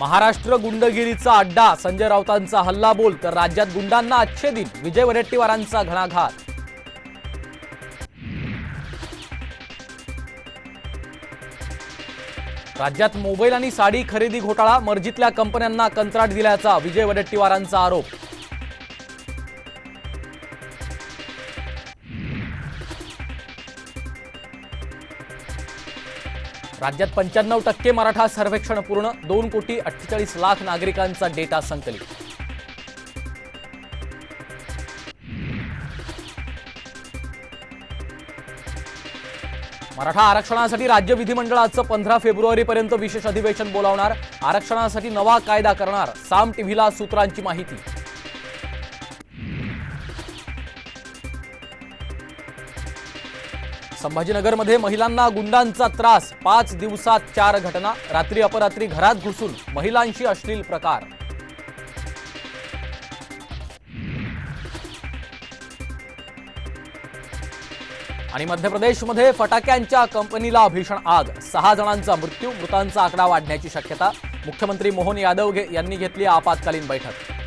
महाराष्ट्र गुंडगिरीचा अड्डा संजय राऊतांचा हल्ला बोल तर राज्यात गुंडांना अच्छे दिन विजय वडेट्टीवारांचा घणाघात. राज्यात मोबाईल आणि साडी खरेदी घोटाळा मर्जीतल्या कंपन्यांना कंत्राट दिल्याचा विजय वडेट्टीवारांचा आरोप. राज्यात पंच्याण्णव टक्के मराठा सर्वेक्षण पूर्ण दोन कोटी अठ्ठेचाळीस लाख नागरिकांचा डेटा संकलित. मराठा आरक्षणासाठी राज्य विधिमंडळाचं पंधरा फेब्रुवारीपर्यंत विशेष अधिवेशन बोलावणार. आरक्षणासाठी नवा कायदा करणार. साम टीव्हीला सूत्रांची माहिती. संभाजीनगरमध्ये महिलांना गुंडांचा त्रास. पाच दिवसात चार घटना. रात्री अपरात्री घरात घुसून महिलांशी अश्लील प्रकार. आणि मध्य प्रदेशमध्ये फटाक्यांच्या कंपनीला भीषण आग. सहा जणांचा मृत्यू मृतांचा आकडा वाढण्याची शक्यता. मुख्यमंत्री मोहन यादव घे- यांनी घेतली आपत्कालीन बैठक.